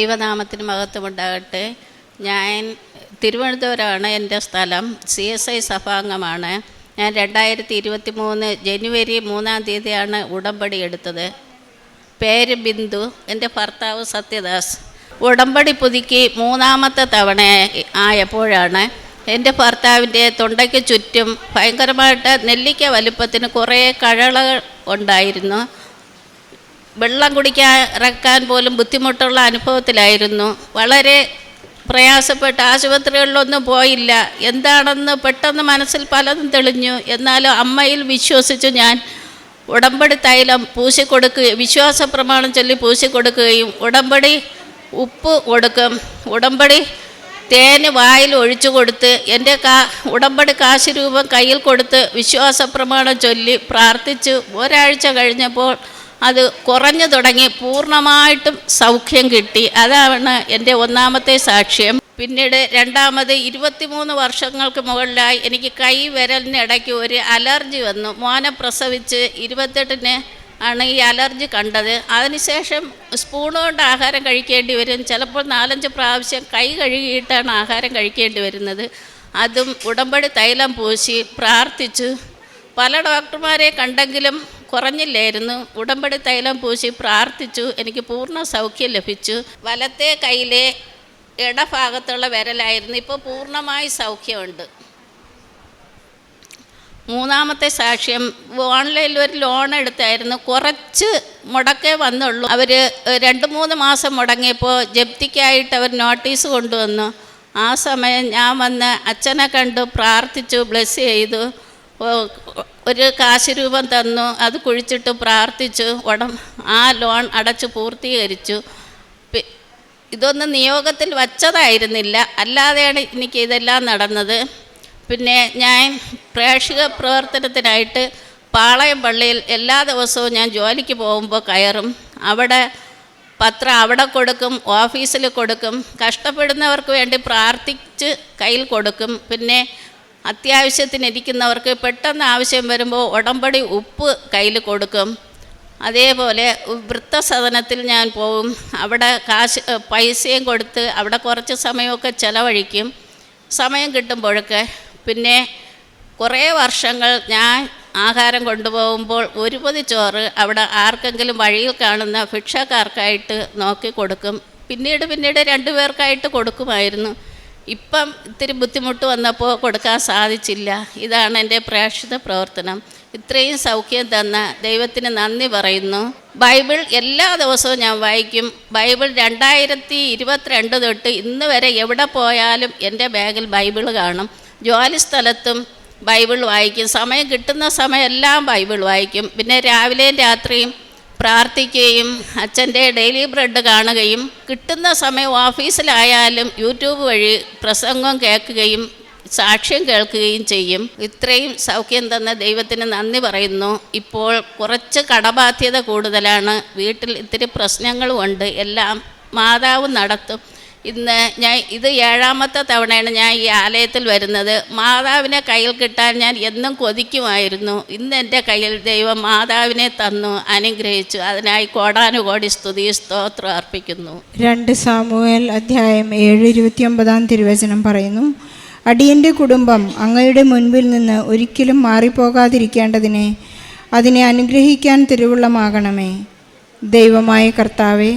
ദൈവനാമത്തിന് മഹത്വമുണ്ടാകട്ടെ. ഞാൻ തിരുവനന്തപുരമാണ് എന്റെ സ്ഥലം. സി എസ് ഐ സഭാംഗമാണ്. ഞാൻ രണ്ടായിരത്തി ഇരുപത്തി മൂന്ന് ജനുവരി മൂന്നാം തീയതിയാണ് ഉടമ്പടി എടുത്തത്. പേര് ബിന്ദു എന്റെ ഭർത്താവ് സത്യദാസ്. ഉടമ്പടി പുതുക്കി മൂന്നാമത്തെ തവണ ആയപ്പോഴാണ് എന്റെ ഭർത്താവിന്റെ തൊണ്ടയ്ക്ക് ചുറ്റും ഭയങ്കരമായിട്ട് നെല്ലിക്ക വലുപ്പത്തിന് കുറേ കഴളകൾ ഉണ്ടായിരുന്നു. വെള്ളം കുടിക്കാൻ ഇറക്കാൻ പോലും ബുദ്ധിമുട്ടുള്ള അനുഭവത്തിലായിരുന്നു. വളരെ പ്രയാസപ്പെട്ട് ആശുപത്രികളിലൊന്നും പോയില്ല. എന്താണെന്ന് പെട്ടെന്ന് മനസ്സിൽ പലതും തെളിഞ്ഞു. എന്നാലും അമ്മയിൽ വിശ്വസിച്ചു ഞാൻ ഉടമ്പടി തൈലം പൂശിക്കൊടുക്കുകയും വിശ്വാസ പ്രമാണം ചൊല്ലി പൂശി കൊടുക്കുകയും ഉടമ്പടി ഉപ്പ് കൊടുക്കും. ഉടമ്പടി തേന് വായിൽ ഒഴിച്ചു കൊടുത്ത് എന്റെ കാ ഉടമ്പടി കാശ് രൂപം കയ്യിൽ കൊടുത്ത് വിശ്വാസ പ്രമാണം ചൊല്ലി പ്രാർത്ഥിച്ചു. ഒരാഴ്ച കഴിഞ്ഞപ്പോൾ അത് കുറഞ്ഞു തുടങ്ങി പൂർണമായിട്ടും സൗഖ്യം കിട്ടി. അതാണ് എന്റെ ഒന്നാമത്തെ സാക്ഷ്യം. പിന്നീട് രണ്ടാമത് ഇരുപത്തിമൂന്ന് വർഷങ്ങൾക്ക് മുകളിലായി എനിക്ക് കൈ വിരലിനിടയ്ക്ക് ഒരു അലർജി വന്നു. മോനെ പ്രസവിച്ച് ഇരുപത്തെട്ടിന് ആണ് ഈ അലർജി കണ്ടത്. അതിനുശേഷം സ്പൂൺ കൊണ്ട് ആഹാരം കഴിക്കേണ്ടി വരും. ചിലപ്പോൾ നാലഞ്ച് പ്രാവശ്യം കൈ കഴുകിയിട്ടാണ് ആഹാരം കഴിക്കേണ്ടി വരുന്നത്. അതും ഉടമ്പടി തൈലം പൂശി പ്രാർത്ഥിച്ചു. പല ഡോക്ടർമാരെ കണ്ടെങ്കിലും കുറഞ്ഞില്ലായിരുന്നു. ഉടമ്പടി തൈലം പൂശി പ്രാർത്ഥിച്ചു. എനിക്ക് പൂർണ സൗഖ്യം ലഭിച്ചു. വലത്തെ കയ്യിലെ ഇടഭാഗത്തുള്ള വിരലായിരുന്നു. ഇപ്പോൾ പൂർണമായി സൗഖ്യമുണ്ട്. മൂന്നാമത്തെ സാക്ഷ്യം ഓൺലൈനിൽ ഒരു ലോൺ എടുത്തായിരുന്നു. കുറച്ച് മുടക്കേ വന്നുള്ളൂ. അവർ രണ്ട് മൂന്ന് മാസം മുടങ്ങിയപ്പോൾ ജപ്തിക്കായിട്ട് അവർ നോട്ടീസ് കൊണ്ടുവന്നു. ആ സമയം ഞാൻ വന്ന് അച്ഛനെ കണ്ടു പ്രാർത്ഥിച്ചു ബ്ലെസ് ചെയ്തു. ഒരു കാശ് രൂപം തന്നു. അത് കുഴിച്ചിട്ട് പ്രാർത്ഥിച്ചു. ഉടം ആ ലോൺ അടച്ചു പൂർത്തീകരിച്ചു. ഇതൊന്നും നിയോഗത്തിൽ വച്ചതായിരുന്നില്ല. അല്ലാതെയാണ് എനിക്ക് ഇതെല്ലാം നടന്നത്. പിന്നെ ഞാൻ പ്രേക്ഷക പ്രവർത്തനത്തിനായിട്ട് പാളയം പള്ളിയിൽ എല്ലാ ദിവസവും ഞാൻ ജോലിക്ക് പോകുമ്പോൾ കയറും. അവിടെ പത്രം അവിടെ കൊടുക്കും ഓഫീസിൽ കൊടുക്കും. കഷ്ടപ്പെടുന്നവർക്ക് വേണ്ടി പ്രാർത്ഥിച്ച് കയ്യിൽ കൊടുക്കും. പിന്നെ അത്യാവശ്യത്തിന് ഇരിക്കുന്നവർക്ക് പെട്ടെന്ന് ആവശ്യം വരുമ്പോൾ ഉടമ്പടി ഉപ്പ് കയ്യിൽ കൊടുക്കും. അതേപോലെ വൃത്തസദനത്തിൽ ഞാൻ പോവും. അവിടെ കാശ് പൈസയും കൊടുത്ത് അവിടെ കുറച്ച് സമയമൊക്കെ ചിലവഴിക്കും. സമയം കിട്ടുമ്പോഴൊക്കെ പിന്നെ കുറേ വർഷങ്ങൾ ഞാൻ ആഹാരം കൊണ്ടുപോകുമ്പോൾ ഒരുപത് പൊതി ചോറ് അവിടെ ആർക്കെങ്കിലും വഴിയിൽ കാണുന്ന ഭിക്ഷക്കാർക്കായിട്ട് നോക്കി കൊടുക്കും. പിന്നീട് പിന്നീട് രണ്ടു പേർക്കായിട്ട് കൊടുക്കുമായിരുന്നു. ഇപ്പം ഇത്തിരി ബുദ്ധിമുട്ട് വന്നപ്പോൾ കൊടുക്കാൻ സാധിച്ചില്ല. ഇതാണ് എന്റെ പ്രേക്ഷിത പ്രവർത്തനം. ഇത്രയും സൗഖ്യം തന്ന ദൈവത്തിന് നന്ദി പറയുന്നു. ബൈബിൾ എല്ലാ ദിവസവും ഞാൻ വായിക്കും. ബൈബിൾ രണ്ടായിരത്തി ഇരുപത്തിരണ്ട് തൊട്ട് ഇന്ന് വരെ എവിടെ പോയാലും എന്റെ ബാഗിൽ ബൈബിൾ കാണും. ജോലി സ്ഥലത്തും ബൈബിൾ വായിക്കും. സമയം കിട്ടുന്ന സമയം എല്ലാം ബൈബിൾ വായിക്കും. പിന്നെ രാവിലെയും രാത്രിയും പ്രാർത്ഥിക്കുകയും അച്ഛന്റെ ഡെയിലി ബ്രെഡ് കാണുകയും കിട്ടുന്ന സമയം ഓഫീസിലായാലും യൂട്യൂബ് വഴി പ്രസംഗം കേൾക്കുകയും സാക്ഷ്യം കേൾക്കുകയും ചെയ്യും. ഇത്രയും സൗഖ്യം തന്ന ദൈവത്തിന് നന്ദി പറയുന്നു. ഇപ്പോൾ കുറച്ച് കടബാധ്യത കൂടുതലാണ്. വീട്ടിൽ ഇത്തിരി പ്രശ്നങ്ങളുമുണ്ട് എല്ലാം മാതാവ് നടത്തും. ഇന്ന് ഞാൻ ഇത് ഏഴാമത്തെ തവണയാണ് ഞാൻ ഈ ആലയത്തിൽ വരുന്നത്. മാതാവിനെ കയ്യിൽ കിട്ടാൻ ഞാൻ എന്നും കൊതിക്കുമായിരുന്നു. ഇന്ന് എന്റെ കയ്യിൽ ദൈവം മാതാവിനെ തന്നു അനുഗ്രഹിച്ചു. അതിനായി കോടാനുകോടി സ്തുതി സ്തോത്രം അർപ്പിക്കുന്നു. രണ്ട് സാമൂഹൽ അധ്യായം ഏഴ് ഇരുപത്തിയൊമ്പതാം തിരുവചനം പറയുന്നു അടിയന്റെ കുടുംബം അങ്ങയുടെ മുൻപിൽ നിന്ന് ഒരിക്കലും മാറിപ്പോകാതിരിക്കേണ്ടതിനെ അതിനെ അനുഗ്രഹിക്കാൻ തിരുവുള്ളമാകണമേ. ദൈവമായ കർത്താവെ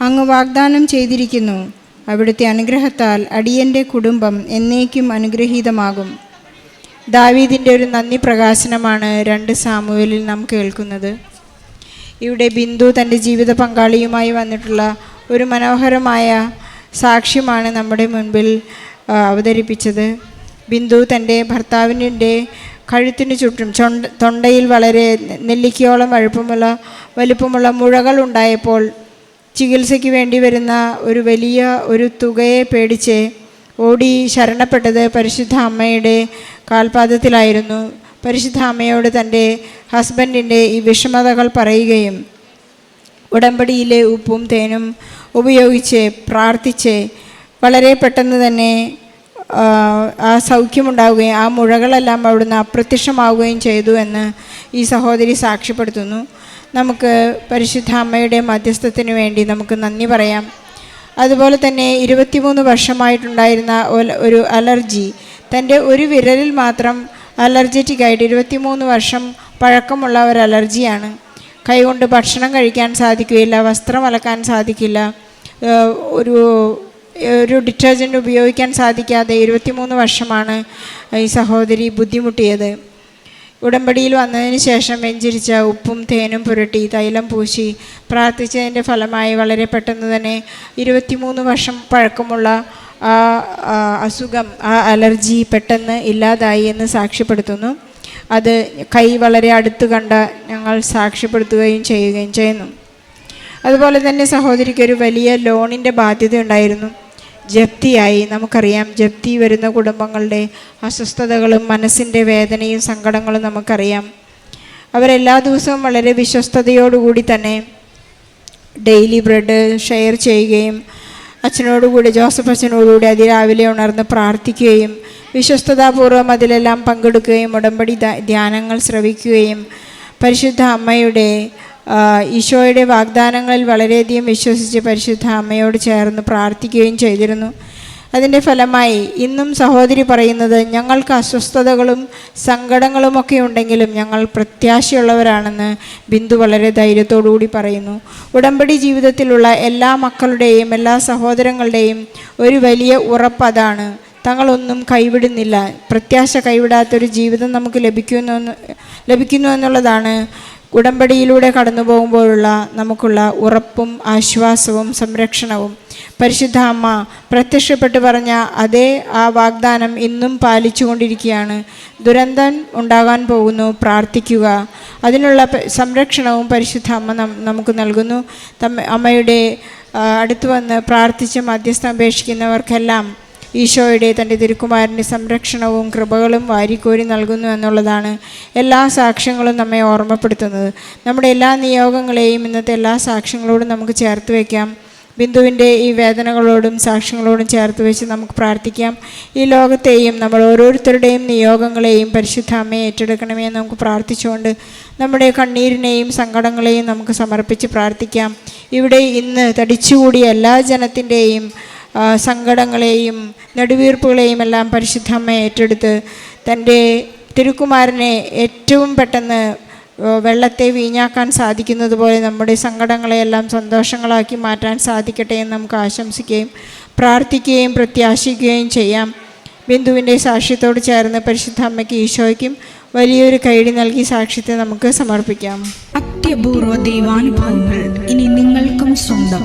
അങ്ങ് വാഗ്ദാനം ചെയ്തിരിക്കുന്നു. അവിടുത്തെ അനുഗ്രഹത്താൽ അടിയന്റെ കുടുംബം എന്നേക്കും അനുഗ്രഹീതമാകും. ദാവീദിന്റെ ഒരു നന്ദി പ്രകാശനമാണ് രണ്ട് സാമുവേലിൽ നാം കേൾക്കുന്നത്. ഇവിടെ ബിന്ദു തന്റെ ജീവിത പങ്കാളിയുമായി വന്നിട്ടുള്ള ഒരു മനോഹരമായ സാക്ഷ്യമാണ് നമ്മുടെ മുൻപിൽ അവതരിപ്പിച്ചത്. ബിന്ദു തന്റെ ഭർത്താവിന്റെ കഴുത്തിന് ചുറ്റും തൊണ്ടയിൽ വളരെ നെല്ലിക്കയോളം വഴുപ്പമുള്ള വലുപ്പമുള്ള മുഴകൾ ഉണ്ടായപ്പോൾ ചികിത്സയ്ക്ക് വേണ്ടി വരുന്ന ഒരു വലിയ ഒരു തുകയെ പേടിച്ച് ഓടി ശരണപ്പെട്ടത് പരിശുദ്ധ അമ്മയുടെ കാൽപാദത്തിലായിരുന്നു. പരിശുദ്ധ അമ്മയോട് തന്റെ ഹസ്ബൻഡിന്റെ ഈ വിഷമതകൾ പറയുകയും ഉടമ്പടിയിലെ ഉപ്പും തേനും ഉപയോഗിച്ച് പ്രാർത്ഥിച്ച് വളരെ പെട്ടെന്ന് തന്നെ ആ, സൗഖ്യമുണ്ടാവുകയും ആ മുഴകളെല്ലാം അവിടുന്ന് അപ്രത്യക്ഷമാവുകയും ചെയ്തു എന്ന് ഈ സഹോദരി സാക്ഷ്യപ്പെടുത്തുന്നു. നമുക്ക് പരിശുദ്ധ അമ്മയുടെ മധ്യസ്ഥത്തിന് വേണ്ടി നമുക്ക് നന്ദി പറയാം. അതുപോലെ തന്നെ ഇരുപത്തിമൂന്ന് വർഷമായിട്ടുണ്ടായിരുന്ന ഒരു അലർജി. തന്റെ ഒരു വിരലിൽ മാത്രം അലർജറ്റിക് ആയിട്ട് ഇരുപത്തിമൂന്ന് വർഷം പഴക്കമുള്ള ഒരു അലർജിയാണ്. കൈകൊണ്ട് ഭക്ഷണം കഴിക്കാൻ സാധിക്കുകയില്ല വസ്ത്രം അലക്കാൻ സാധിക്കില്ല ഒരു ഒരു ഡിറ്റർജന്റ് ഉപയോഗിക്കാൻ സാധിക്കാതെ ഇരുപത്തിമൂന്ന് വർഷമാണ് ഈ സഹോദരി ബുദ്ധിമുട്ടിയത്. ഉടമ്പടിയിൽ വന്നതിന് ശേഷം വെഞ്ചരിച്ച ഉപ്പും തേനും പുരട്ടി തൈലം പൂശി പ്രാർത്ഥിച്ചതിന്റെ ഫലമായി വളരെ പെട്ടെന്ന് തന്നെ ഇരുപത്തിമൂന്ന് വർഷം പഴക്കമുള്ള ആ അസുഖം ആ അലർജി പെട്ടെന്ന് ഇല്ലാതായി എന്ന് സാക്ഷ്യപ്പെടുത്തുന്നു. അത് കൈ വളരെ അടുത്ത് കണ്ട ഞങ്ങൾ സാക്ഷ്യപ്പെടുത്തുകയും ചെയ്യുകയും ചെയ്യുന്നു. അതുപോലെ തന്നെ സഹോദരിക്ക് ഒരു വലിയ ലോണിന്റെ ബാധ്യത ഉണ്ടായിരുന്നു. ജപ്തിയായി. നമുക്കറിയാം ജപ്തി വരുന്ന കുടുംബങ്ങളുടെ അസ്വസ്ഥതകളും മനസ്സിന്റെ വേദനയും സങ്കടങ്ങളും നമുക്കറിയാം. അവരെല്ലാ ദിവസവും വളരെ വിശ്വസ്തയോടുകൂടി തന്നെ ഡെയിലി ബ്രെഡ് ഷെയർ ചെയ്യുകയും അച്ഛനോടുകൂടി ജോസഫ് അച്ഛനോടുകൂടി അതിരാവിലെ ഉണർന്ന് പ്രാർത്ഥിക്കുകയും വിശ്വസ്തതാപൂർവം അതിലെല്ലാം പങ്കെടുക്കുകയും ഉടമ്പടി ധ്യാനങ്ങൾ ശ്രവിക്കുകയും പരിശുദ്ധ അമ്മയുടെ ഈശോയുടെ വാഗ്ദാനങ്ങളിൽ വളരെയധികം വിശ്വസിച്ച് പരിശുദ്ധ അമ്മയോട് ചേർന്ന് പ്രാർത്ഥിക്കുകയും ചെയ്തിരുന്നു. അതിന്റെ ഫലമായി ഇന്നും സഹോദരി പറയുന്നത് ഞങ്ങൾക്ക് അസ്വസ്ഥതകളും സങ്കടങ്ങളുമൊക്കെ ഉണ്ടെങ്കിലും ഞങ്ങൾ പ്രത്യാശയുള്ളവരാണെന്ന് ബിന്ദു വളരെ ധൈര്യത്തോടുകൂടി പറയുന്നു. ഉടമ്പടി ജീവിതത്തിലുള്ള എല്ലാ മക്കളുടെയും എല്ലാ സഹോദരങ്ങളുടെയും ഒരു വലിയ ഉറപ്പ് അതാണ്. തങ്ങളൊന്നും കൈവിടുന്നില്ല. പ്രത്യാശ കൈവിടാത്തൊരു ജീവിതം നമുക്ക് ലഭിക്കുന്നു ലഭിക്കുന്നു എന്നുള്ളതാണ് ഉടമ്പടിയിലൂടെ കടന്നു പോകുമ്പോഴുള്ള നമുക്കുള്ള ഉറപ്പും ആശ്വാസവും സംരക്ഷണവും. പരിശുദ്ധ അമ്മ പ്രത്യക്ഷപ്പെട്ട് പറഞ്ഞ അതേ ആ വാഗ്ദാനം ഇന്നും പാലിച്ചുകൊണ്ടിരിക്കുകയാണ്. ദുരന്തം ഉണ്ടാകാൻ പോകുന്നു പ്രാർത്ഥിക്കുക. അതിനുള്ള സംരക്ഷണവും പരിശുദ്ധ അമ്മ നമുക്ക് നൽകുന്നു. അമ്മയുടെ അടുത്തു വന്ന് പ്രാർത്ഥിച്ച് മധ്യസ്ഥം അപേക്ഷിക്കുന്നവർക്കെല്ലാം ഈശോയുടെ തന്റെ തിരുക്കുമാരന്റെ സംരക്ഷണവും കൃപകളും വാരിക്കോരി നൽകുന്നു എന്നുള്ളതാണ് എല്ലാ സാക്ഷ്യങ്ങളും നമ്മെ ഓർമ്മപ്പെടുത്തുന്നത്. നമ്മുടെ എല്ലാ നിയോഗങ്ങളെയും ഇന്നത്തെ എല്ലാ സാക്ഷ്യങ്ങളോടും നമുക്ക് ചേർത്ത് വയ്ക്കാം ബിന്ദുവിന്റെ ഈ വേദനകളോടും സാക്ഷ്യങ്ങളോടും ചേർത്ത് വെച്ച് നമുക്ക് പ്രാർത്ഥിക്കാം. ഈ ലോകത്തെയും നമ്മൾ ഓരോരുത്തരുടെയും നിയോഗങ്ങളെയും പരിശുദ്ധ അമ്മയെ ഏറ്റെടുക്കണമേ നമുക്ക് പ്രാർത്ഥിച്ചുകൊണ്ട് നമ്മുടെ കണ്ണീരിനെയും സങ്കടങ്ങളെയും നമുക്ക് സമർപ്പിച്ച് പ്രാർത്ഥിക്കാം. ഇവിടെ ഇന്ന് തടിച്ചുകൂടിയ എല്ലാ ജനത്തിന്റെയും സങ്കടങ്ങളെയും നെടുവീർപ്പുകളെയും എല്ലാം പരിശുദ്ധ അമ്മ ഏറ്റെടുത്ത് തന്റെ തിരുക്കുമാരനെ ഏറ്റവും പെട്ടെന്ന് വെള്ളത്തെ വീഞ്ഞാക്കാൻ സാധിക്കുന്നത് പോലെ നമ്മുടെ സങ്കടങ്ങളെയെല്ലാം സന്തോഷങ്ങളാക്കി മാറ്റാൻ സാധിക്കട്ടെ എന്ന് നമുക്ക് ആശംസിക്കുകയും പ്രാർത്ഥിക്കുകയും പ്രത്യാശിക്കുകയും ചെയ്യാം. ബിന്ദുവിന്റെ സാക്ഷ്യത്തോട് ചേർന്ന് പരിശുദ്ധ അമ്മയ്ക്ക് ഈശോയ്ക്കും വലിയൊരു കൈടി നൽകി സാക്ഷ്യത്തെ നമുക്ക് സമർപ്പിക്കാം. അത്യപൂർവ ദൈവാനുഭവങ്ങൾ ഇനി നിങ്ങൾക്കും സ്വന്തം.